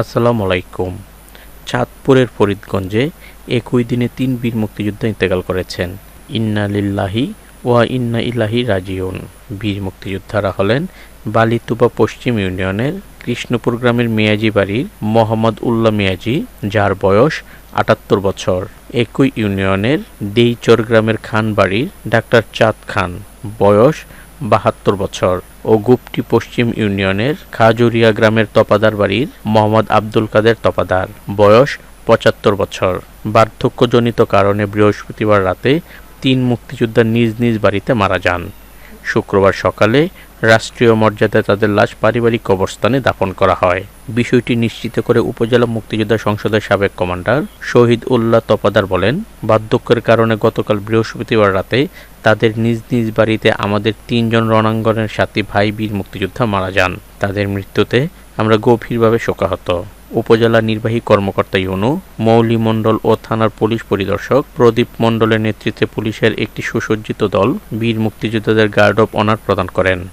আসসালামু আলাইকুম চাঁদপুরের ফরিদগঞ্জে একই দিনে তিন বীর মুক্তিযোদ্ধা ইন্তেকাল করেছেন। ইন্না লিল্লাহি ওয়া ইন্না ইলাহি রাজিউন। বীর মুক্তিযোদ্ধারা হলেন বালিতুবা পশ্চিম ইউনিয়নের কৃষ্ণপুর গ্রামের মিয়াজি বাড়ির মোহাম্মদ উল্লাহ মিয়াজি, যার বয়স আটাত্তর বছর। একই ইউনিয়নের দেইচর গ্রামের খান বাড়ির ডাক্তার চাঁদ খান, বয়স বাহাত্তর বছর ও গুপটি পশ্চিম ইউনিয়নের খাজুরিয়া গ্রামের তপাদার বাড়ির মোহাম্মদ আব্দুল কাদের তপাদার, বয়স পঁচাত্তর বছর। বার্ধক্যজনিত কারণে বৃহস্পতিবার রাতে তিন মুক্তিযোদ্ধা নিজ নিজ বাড়িতে মারা যান। শুক্রবার সকালে রাষ্ট্রীয় মর্যাদায় তাদের লাশ পারিবারিক কবরস্থানে দাফন করা হয়। বিষয়টি নিশ্চিত করে উপজেলা মুক্তিযোদ্ধা সংসদের সাবেক কমান্ডার শহীদ উল্লাহ তপাদার বলেন, বার্ধক্যের কারণে গতকাল বৃহস্পতিবার রাতে তাদের নিজ নিজ বাড়িতে আমাদের তিনজন রণাঙ্গনের সাথী ভাই বীর মুক্তিযোদ্ধা মারা যান। তাদের মৃত্যুতে আমরা গভীরভাবে শোকাহত। উপজেলা নির্বাহী কর্মকর্তা ইউনু, মৌলি মণ্ডল ও থানার পুলিশ পরিদর্শক প্রদীপ মণ্ডলের নেতৃত্বে পুলিশের একটি সুসজ্জিত দল বীর মুক্তিযোদ্ধাদের গার্ড অফ অনার প্রদান করেন।